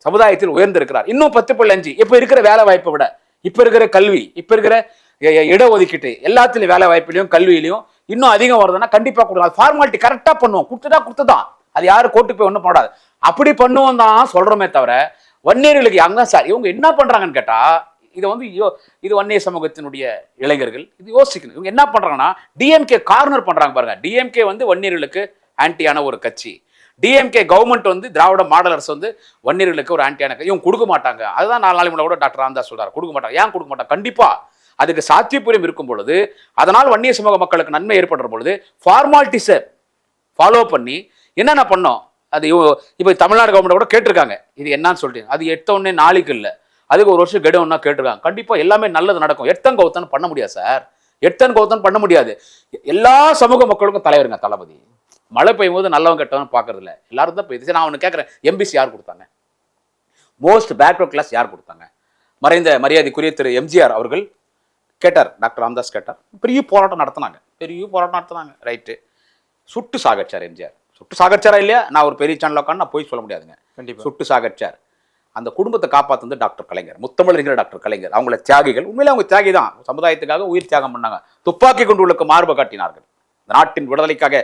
சமுதாயத்தில் உயர்ந்திருக்கிறார். இன்னும் பத்து புள்ளி அஞ்சு. இப்போ இருக்கிற வேலை வாய்ப்பை விட இப்போ இருக்கிற கல்வி இப்போ இருக்கிற இடஒதுக்கீட்டு எல்லாத்துலயும் வேலை வாய்ப்புலையும் கல்வியிலையும் இன்னும் அதிகம் வருதுன்னா கண்டிப்பா கொடுக்கலாம் ஃபார்மாலிட்டி கரெக்டா பண்ணுவோம். கொடுத்துட்டா கொடுத்துதான். அது யாரும் கோர்ட்டுக்கு போய் ஒன்றும் போடாது. அப்படி பண்ணுவோம் தான் சொல்றோமே தவிர வன்னியர்களுக்கு அங்க சார் இவங்க என்ன பண்றாங்கன்னு கேட்டா இது வந்து யோ- இது வன்னிய சமூகத்தினுடைய இளைஞர்கள் இது யோசிக்கணும். இவங்க என்ன பண்றாங்கன்னா டிஎம்கே கார்னர் பண்றாங்க பாருங்க. டிஎம்கே வந்து வன்னியர்களுக்கு ஆன்டியான ஒரு கட்சி. டிஎம்கே கவர்மெண்ட் வந்து திராவிட மாடல் அரசு வந்து வன்னியர்களுக்கு ஒரு ஆன்டியான இவங்க கொடுக்க மாட்டாங்க. அதுதான் நாலு நாள் முன்னாடி கூட டாக்டர் ராம்தாஸ் சொல்றாரு. கொடுக்க மாட்டாங்க. ஏன் கொடுக்க மாட்டாங்க? கண்டிப்பா அதுக்கு சாத்தியப்பூரியம் இருக்கும் பொழுது அதனால் வன்னிய சமூக மக்களுக்கு நன்மை ஏற்படுற பொழுது ஃபார்மாலிட்டிஸை ஃபாலோ பண்ணி என்னென்ன பண்ணோம்? அது இப்போ தமிழ்நாடு கவர்மெண்ட் கூட கேட்டிருக்காங்க. இது என்னன்னு சொல்லிட்டு. அது எடுத்தோடனே நாளைக்கு இல்லை. அதுக்கு ஒரு வருஷம் கெடு கேட்டிருக்காங்க. கண்டிப்பாக எல்லாமே நல்லது நடக்கும். எத்தன் கௌத்தன் பண்ண முடியாது சார். எத்தன் கௌத்தன் பண்ண முடியாது. எல்லா சமூக மக்களுக்கும் தலைவருங்க தளபதி. மழை பெய்யும் போது நல்லவன் கெட்டவன் பார்க்கறது இல்லை எல்லாரும் தான் பெய்யுது நான் ஒன்று கேட்குறேன் எம்பிசி யார் கொடுத்தாங்க? மோஸ்ட் பேக்வர்ட் கிளாஸ் யார் கொடுத்தாங்க? மறைந்த மரியாதைக்குரிய திரு எம்ஜிஆர் அவர்கள் கேட்டார் டாக்டர் ராமதாஸ் கேட்டார். பெரிய போராட்டம் நடத்தினாங்க. பெரிய போராட்டம் நடத்தினாங்க. ரைட்டு. சுட்டு சாகச்சார் எம்ஜிஆர். சுட்டு சாகச்சாரா இல்லையா? நான் ஒரு பெரிய சேனல் உட்காந்து நான் போய் சொல்ல முடியாதுங்க. கண்டிப்பா. சுட்டு சாகச்சார். அந்த குடும்பத்தை காப்பாத்துனது டாக்டர் கலைஞர். முத்தமிழறிஞர் டாக்டர் கலைஞர். அவங்கள தியாகிகள். உண்மையிலே அவங்க தியாகி தான் சமுதாயத்துக்காக உயிர் தியாகம் பண்ணாங்க. துப்பாக்கி கொண்டுள்ளக்கு மார்பு காட்டினார்கள். இந்த நாட்டின் விடுதலைக்காக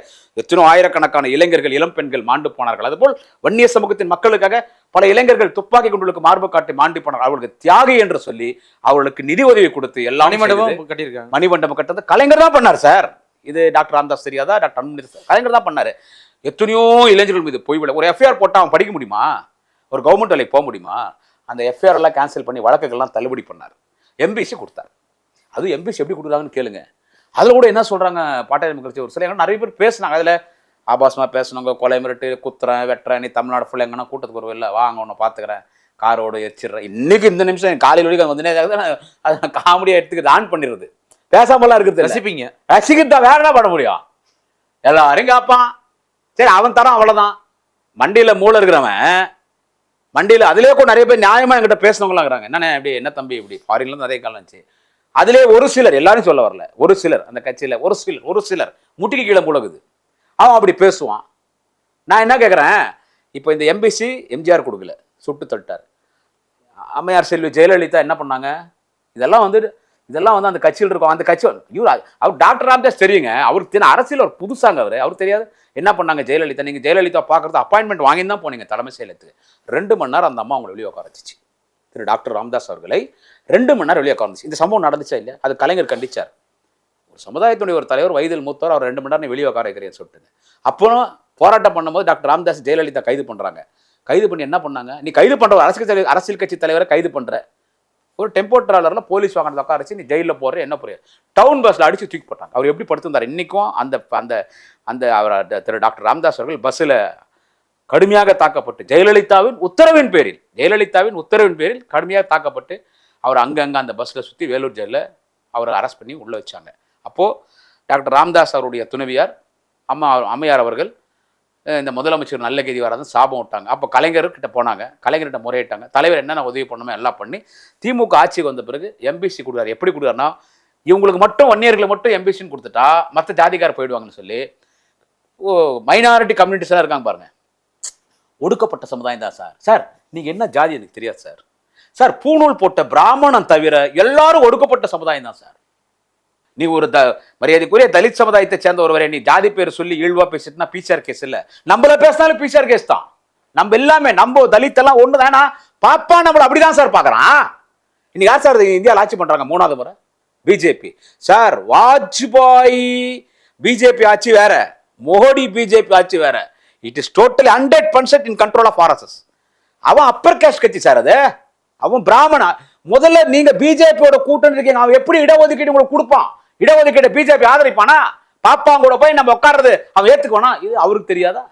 எத்தனோ ஆயிரக்கணக்கான இளைஞர்கள் இளம் பெண்கள் மாண்டு போனார்கள். அதுபோல் வன்னிய சமூகத்தின் மக்களுக்காக பல இளைஞர்கள் துப்பாக்கி கொண்டுள்ளக்கு மார்பு காட்டி மாண்டு போனார்கள். அவர்களுக்கு தியாகி என்று சொல்லி அவர்களுக்கு நிதி உதவி கொடுத்து செய்தது. மணிமண்டபம் கட்டியிருக்காங்க. மணிமண்டபம் கட்டது கலைஞர் தான் பண்ணார் சார். இது டாக்டர் ராமதாஸ் தெரியாதா டாக்டர் அன்புமணி கலைஞர் தான் பண்ணாரு. எத்தனையோ இளைஞர்கள் மீது பொய் விட ஒரு எஃப்ஐஆர் போட்டா அவன் படிக்க முடியுமா? ஒரு கவர்மெண்ட் வேலைக்கு போக முடியுமா? அந்த எஃப்ஐஆர் எல்லாம் கேன்சல் பண்ணி வழக்குகள்லாம் தள்ளுபடி பண்ணார். எம்பிசி கொடுத்தார். அது எம்பிசி எப்படி கொடுக்குறாங்கன்னு கேளுங்க. அதுல கூட என்ன சொல்றாங்க பாட்டாளி மக்கள் ஒரு சில நிறைய பேர் பேசுனாங்க. அதுல ஆபாசமா பேசுனவங்க கொலை மிரட்டு குத்துறேன் வெட்டுறேன் நீ தமிழ்நாடு ஃபுல்லாக எங்கன்னா கூட்டத்துக்கு ஒரு இல்லை வாங்க உன்னை பார்த்துக்கிறேன் காரோட எச்சிடுறேன். இன்னைக்கு இந்த நிமிஷம் காலையில் வரைக்கும் வந்து அதை நான் காமெடியாக எடுத்துக்கிட்டு ஆன் பண்ணிடுறது. பேசாமலாம் இருக்குது இல்ல. ரசிப்பீங்க. ரசிக்கிட்டா வேற என்ன பண்ண முடியும்? எல்லாரும் கேட்பான் சரி அவன் தரான் அவ்வளவுதான். மண்டியில மூளை இருக்கிறவன் மண்டியில அதுலயே கூட நிறைய பேர் நியாயமா என்கிட்ட பேசுனவங்களாம் இருக்கிறாங்க. என்னண்ணே இப்படி என்ன தம்பி இப்படி? ஃபாரின்ல இருந்து நிறைய காலம் இருந்துச்சு அதிலே ஒரு சிலர் எல்லாரும் சொல்ல வரல ஒரு சிலர் அந்த கட்சியில் ஒரு சிலர் ஒரு சிலர் முட்டிக்கு கீழே முழகுது அவன் அப்படி பேசுவான். நான் என்ன கேட்குறேன் இப்போ இந்த எம்பிசி எம்ஜிஆர் கொடுக்கல சுட்டு தட்டார் அம்மையார் செல்வி ஜெயலலிதா என்ன பண்ணாங்க? இதெல்லாம் வந்து இதெல்லாம் வந்து அந்த கட்சியில் இருக்கும் அந்த கட்சி இவர் அவர் டாக்டர் ராம்தாஸ் தெரியுங்க. அவருக்கு தெரியும் அரசியல் ஒரு புதுசாங்க அவர் அவர் தெரியாது. என்ன பண்ணாங்க ஜெயலலிதா? நீங்கள் ஜெயலலிதா பார்க்குறது அப்பாயின்மெண்ட் வாங்கி தான் போனீங்க தலைமை செயலத்துக்கு ரெண்டு மணி நேரம் அந்த அம்மா அவங்களை வெளியே உட்காரச்சிச்சு திரு டாக்டர் ராம்தாஸ் அவர்களை ரெண்டு மணி நேரம் வெளியே உட்காந்துச்சு இந்த சம்பவம் நடந்துச்சா இல்லையா? அது கலைஞர் கண்டிச்சார். ஒரு சமுதாயத்துடைய ஒரு தலைவர் வயதில் மூத்தவர் அவர் ரெண்டு மணி நேரம் வெளியே உட்கார வைக்கிறேன்னு சொல்லிட்டு. அப்புறம் போராட்டம் பண்ணும்போது டாக்டர் ராம்தாஸ் ஜெயலலிதா கைது பண்ணுறாங்க கைது பண்ணி என்ன பண்ணாங்க? நீ கைது பண்ணுற ஒரு அரசியல் தலைவர் அரசியல் கட்சி தலைவரை கைது பண்ணுற ஒரு டெம்போ டிராவலர்ல போலீஸ் வாகனத்தை உட்காரச்சு நீ ஜெயிலில் போகிற என்ன புரிய? டவுன் பஸ்ஸில் அடித்து தூக்கி போட்டாங்க. அவர் எப்படி படுத்திருந்தார்? இன்றைக்கும் அந்த அந்த அந்த அவர் திரு டாக்டர் ராம்தாஸ் அவர்கள் பஸ்ஸில் கடுமையாக தாக்கப்பட்டு ஜெயலலிதாவின் உத்தரவின் பேரில் ஜெயலலிதாவின் உத்தரவின் பேரில் கடுமையாக தாக்கப்பட்டு அவர் அங்கங்கே அந்த பஸ்ஸில் சுற்றி வேலூர் ஜெயிலில் அவரை அரெஸ்ட் பண்ணி உள்ளே வச்சாங்க. அப்போது டாக்டர் ராம்தாஸ் அவருடைய துணைவியார் அம்மா அம்மையார் அவர்கள் இந்த முதலமைச்சர் நல்ல கதி வராது சாபம் விட்டாங்க. அப்போ கலைஞர்கிட்ட போனாங்க. கலைஞர்கிட்ட முறையிட்டாங்க. தலைவர் என்னென்ன உதவி பண்ணணுமோ எல்லாம் பண்ணி திமுக ஆட்சிக்கு வந்த பிறகு எம்பிசி கொடுக்குறாரு. எப்படி கொடுக்குறாருன்னா இவங்களுக்கு மட்டும் ஒன்னியர்களை மட்டும் எம்பிசின்னு கொடுத்துட்டா மற்ற ஜாதிக்கார் போயிடுவாங்கன்னு சொல்லி ஓ மைனாரிட்டி கம்யூனிட்டிஸ்லாம் இருக்காங்க பாருங்க. ஒடுக்கப்பட்ட சமுதாயம் தான் சார். சார் நீங்க என்ன ஜாதி எனக்கு தெரியாது சார். சார் பூணூல் போட்ட பிராமணன் தவிர எல்லாரும் ஒடுக்கப்பட்ட சமுதாயம் தான் சார். நீ ஒரு த மரியாதைக்குரிய தலித் சமுதாயத்தை சேர்ந்த ஒருவரை நீ ஜாதி பேர் சொல்லி இழுவா பேசிட்டுனா பிசிஆர் கேஸ் இல்ல. நம்மள பேசினாலும் பிசிஆர் கேஸ் தான். நம்ம எல்லாமே நம்ம தலித் எல்லாம் ஒன்று தானா பாப்பா நம்மள அப்படிதான் சார் பாக்குறான். இன்னைக்கு யார் சார் இந்தியாவில் ஆட்சி பண்றாங்க? மூணாவது முறை. பிஜேபி சார் வாஜ்பாய் பிஜேபி ஆட்சி வேற. மோடி பிஜேபி ஆட்சி வேற. It is totally hundred percent in control of RSS அவன் அப்பர் கேஸ்ட் கட்சி சார் அது. அவன் பிராமணா முதல்ல நீங்க பிஜேபியோட கூட்டணி இருக்கீங்க அவன் எப்படி இடஒதுக்கீடு உங்களுக்கு கொடுப்பான்? இடஒதுக்கீடு பிஜேபி ஆதரிப்பானா? பாப்பான் கூட போய் நம்ம உட்கார்றது அவன் ஏத்துக்குவானா? இது அவருக்கு தெரியாதா?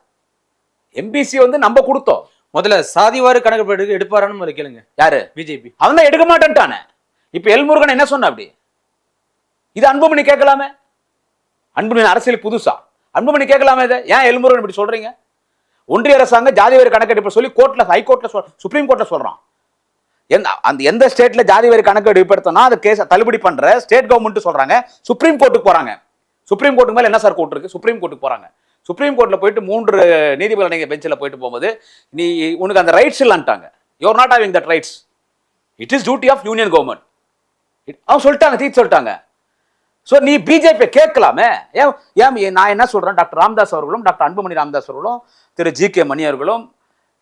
எம்பிசி வந்து நம்ம கொடுத்தோம். முதல்ல சாதிவாறு கணக்கு எடுக்க எடுப்பாரான்னு முதல்ல கேளுங்க. யாரு? பிஜேபி அவன் தான் எடுக்க மாட்டேன்ட்டானே. இப்ப எல்முருகன் என்ன சொன்ன அப்படி? இது அன்புமணி கேட்கலாமே? அன்புமணி அரசியல் புதுசா? அன்புமணி கேட்கலாமே இதை? ஏன் எல்முருகன் இப்படி சொல்றீங்க? ஒன்றிய அரசாங்கம் ஜாதி வேறு கணக்கெடுப்பு சொல்லி கோர்ட்ல ஹைகோர்ட்ல சொல் சுப்ரீம் கோர்ட்ல சொல்றான். எந்த அந்த எந்த ஸ்டேட்ல ஜாதி வேறு கணக்கெடுப்பு எடுத்தோம்னா அது கேஸ் தள்ளுபடி பண்ற ஸ்டேட் கவர்மெண்ட் சொல்றாங்க. சுப்ரீம் கோர்ட்டுக்கு போறாங்க. சுப்ரீம் கோர்ட்டுக்கு மேல என்ன சார் கோர்ட் இருக்கு? சுப்ரீம் கோர்ட்டுக்கு போறாங்க. சுப்ரீம் கோர்ட்டில் போயிட்டு மூன்று நீதிபதி நீங்கள் பெஞ்சில் போயிட்டு போகும்போது நீ உனக்கு அந்த rights இல்லைன்ட்டாங்க. You are not having that rights it is duty of union government அவன் சொல்லிட்டாங்க தீர்த்து சொல்லிட்டாங்க. ஸோ நீ பிஜேபி கேட்கலாமே? ஏன் ஏன் நான் என்ன சொல்கிறேன் டாக்டர் ராம்தாஸ் அவர்களும் டாக்டர் அன்புமணி ராமதாஸ் அவர்களும் திரு ஜி கே மணி அவர்களும்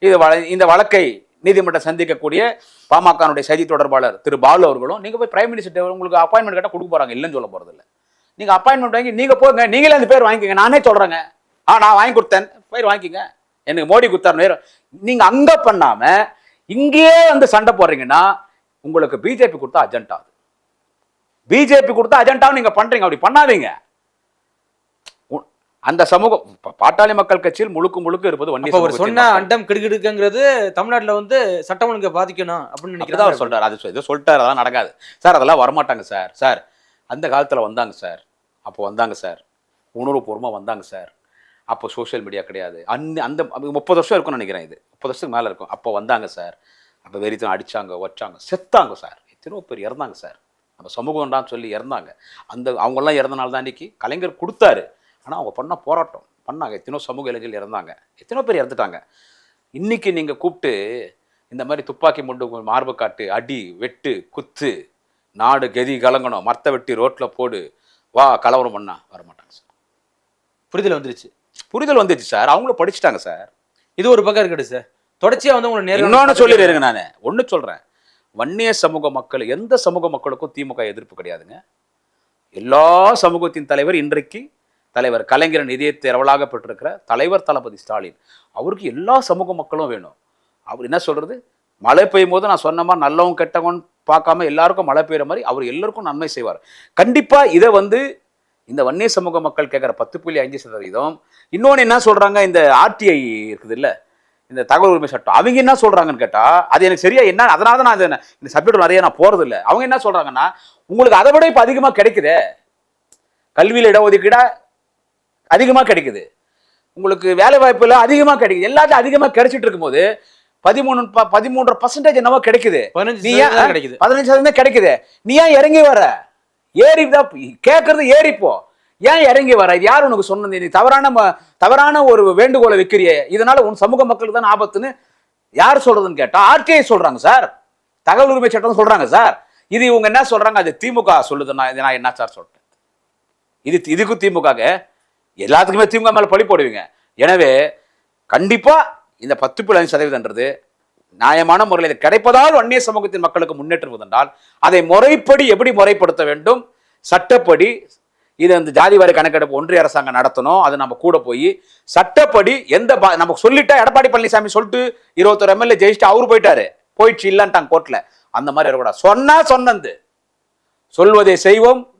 இது வழ- இந்த வழக்கை நீதிமன்றம் சந்திக்கக்கூடிய பாமகனுடைய செய்தி தொடர்பாளர் திரு பாலு அவர்களும் நீங்கள் போய் பிரைம் மினிஸ்டர் உங்களுக்கு அப்பாயின்மெண்ட் கேட்டால் கொடுக்க போகிறாங்க இல்லைன்னு சொல்ல போகிறது இல்லை. நீங்கள் அப்பாயின்மெண்ட் வாங்கி நீங்கள் போங்க. நீங்களே அந்த பேர் வாங்கிக்கோங்க. நானே சொல்கிறேங்க ஆ நான் வாங்கி கொடுத்தேன். பேர் வாங்கிக்கங்க. எனக்கு மோடி கொடுத்தார். நேரம் நீங்கள் அங்கே பண்ணாமல் இங்கேயே வந்து சண்டை போடுறீங்கன்னா உங்களுக்கு பிஜேபி கொடுத்தா அஜெண்டா பிஜேபி கொடுத்தா அஜெண்டாவும் நீங்க பண்றீங்க. அப்படி பண்ணாதீங்க. அந்த சமூகம் பாட்டாளி மக்கள் கட்சியில் முழுக்க முழுக்க இருப்பது அவர் சமூகத்தின் சொன்ன. அண்டம் கிடுகிடுக்குங்கிறது தமிழ்நாட்டுல வந்து சட்டம் ஒழுங்கை பாதிக்கணும் அப்படின்னு நினைக்கிறேன் அவர் சொல்றாரு. அது ஏதோ சொல்லிட்டாரு. அதெல்லாம் நடக்காது. சார் அதெல்லாம் வரமாட்டாங்க சார். சார் அந்த காலத்துல வந்தாங்க சார். அப்போ வந்தாங்க சார். உணர்வுபூர்வமா வந்தாங்க சார். அப்போ சோஷியல் மீடியா கிடையாது. அந்த அந்த முப்பது வருஷம் இருக்கும்னு நினைக்கிறேன் இது. முப்பது வருஷத்துக்கு மேல இருக்கும். அப்போ வந்தாங்க சார். அப்போ வெறித்தனம் அடிச்சாங்க வச்சாங்க செத்தாங்க சார். எத்தனையோ பேர் இறந்தாங்க சார். நம்ம சமூகம்டான்னு சொல்லி இறந்தாங்க. அந்த அவங்கெல்லாம் இறந்தனால தான் இன்னைக்கு கலைஞர் கொடுத்தாரு. ஆனா அவங்க பண்ண போராட்டம் பண்ணாங்க. எத்தனையோ சமூக இளைஞர்கள் இறந்தாங்க. எத்தனையோ பேர் இறந்துட்டாங்க. இன்னைக்கு நீங்க கூப்பிட்டு இந்த மாதிரி துப்பாக்கி முண்டு மார்பு காட்டு அடி வெட்டு குத்து நாடு கதி கலங்கணும். மரத்தை வெட்டி ரோட்ல போடு. வா கலவரம் பண்ணா. வரமாட்டாங்க சார். புரிதல் வந்துருச்சு. புரிதல் வந்துச்சு சார். அவங்களும் படிச்சுட்டாங்க சார். இது ஒரு பக்கம் இருக்கட்டும் சார். தொடர்ச்சியா வந்து உங்களை இன்னொன்னு பார்த்துட்டே சொல்லிடுறேங்க நான். ஒண்ணு சொல்றேன். வன்னிய சமூக மக்கள் எந்த சமூக மக்களுக்கும் திமுக எதிர்ப்பு கிடையாதுங்க. எல்லா சமூகத்தின் தலைவர் இன்றைக்கு தலைவர் கலைஞரின் இதயத்தை இரவலாக பெற்றிருக்கிற தலைவர் தளபதி ஸ்டாலின். அவருக்கு எல்லா சமூக மக்களும் வேணும். அவர் என்ன சொல்கிறது மழை பெய்யும் போது நான் சொன்ன மாதிரி நல்லவன் கெட்டவன் பார்க்காம எல்லாருக்கும் மழை பெய்கிற மாதிரி அவர் எல்லோருக்கும் நன்மை செய்வார். கண்டிப்பாக இதை வந்து இந்த வன்னிய சமூக மக்கள் கேட்குற பத்து புள்ளி அஞ்சு சதவீதம். இன்னொன்று என்ன சொல்கிறாங்க இந்த ஆர்டிஐ இருக்குது இல்லை இந்த தகவல் உரிமை சட்டம். அவங்க என்ன சொல்றாங்கன்னு கேட்டா அது எனக்கு சரியா என்ன அதனால தான் நான் இந்த சப்ஜெக்ட் நிறைய நான் போறது இல்லை அவங்க என்ன சொல்றாங்கன்னா உங்களுக்கு அதை விட இப்போ அதிகமாக கிடைக்குதே? கல்வியில் இடஒதுக்கீடா அதிகமாக கிடைக்குது. உங்களுக்கு வேலை வாய்ப்புல அதிகமாக கிடைக்குது. எல்லாத்தையும் அதிகமாக கிடைச்சிட்டு இருக்கும்போது பதிமூணு பதிமூன்று பர்சன்டேஜ் என்னவோ கிடைக்குது. பதினஞ்சு நீ ஏன் கிடைக்குது. பதினஞ்சு சதவீதம் கிடைக்குது? நீ ஏன் இறங்கி வர ஏறி தான் கேட்கறது ஏறிப்போ. ஏன் இறங்கி வர? இது யார் உனக்கு சொன்னது? நீ தவறான ம- தவறான ஒரு வேண்டுகோளை வைக்கிறியே. இதனால உன் சமூக மக்களுக்கு தான் ஆபத்துன்னு யார் சொல்றதுன்னு கேட்டா ஆர்டிஐ சொல்றாங்க சார். தகவல் உரிமை சட்டம் சொல்றாங்க சார். இது இவங்க என்ன சொல்றாங்க? அது திமுக சொல்லுது நான் நான் என்ன சார் சொல்றேன்? இது இதுக்கும் திமுக எல்லாத்துக்குமே திமுக மேல பழி போடுவீங்க. எனவே கண்டிப்பா இந்த பத்து புள்ளி அஞ்சு சதவீதம்ன்றது நியாயமான முறையில் இது கிடைப்பதால் அந்நிய சமூகத்தின் மக்களுக்கு முன்னேற்றுவதென்றால் அதை முறைப்படி எப்படி முறைப்படுத்த வேண்டும்? சட்டப்படி இது அந்த ஜாதி வாரி கணக்கெடுப்பு ஒன்றிய அரசாங்கம் நடத்தணும். அது நம்ம கூட போய் சட்டப்படி எந்த பா- நமக்கு சொல்லிட்டா எடப்பாடி பழனிசாமி சொல்லிட்டு இருபத்தொரு எம்எல்ஏ ஜெயிச்சுட்டு அவரு போயிட்டாரு. போயிடுச்சு இல்லன்ட்டாங்க கோர்ட்ல அந்த மாதிரி இருக்கக்கூடாது. சொன்னா சொன்னது சொல்வதை செய்வோம்.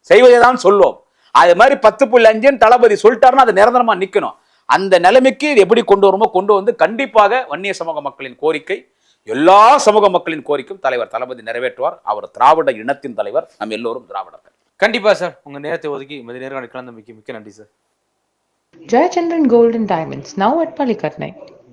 செய்வதை தான் சொல்வோம். அது மாதிரி பத்து புள்ளி அஞ்சுன்னு தளபதி சொல்லிட்டாருன்னா அது நிரந்தரமா நிக்கணும். அந்த நிலைமைக்கு இது எப்படி கொண்டு வருமோ கொண்டு வந்து கண்டிப்பாக வன்னிய சமூக மக்களின் கோரிக்கை எல்லா சமூக மக்களின் கோரிக்கையும் தலைவர் தளபதி நிறைவேற்றுவார். அவர் திராவிட இனத்தின் தலைவர். நம்ம எல்லோரும் திராவிடர்கள். கண்டிப்பா சார் உங்க நேரத்தை ஒதுக்கி இந்த நேரம் கலந்து மிக்க நன்றி sir Jayachandran golden diamonds now at Pallikaranai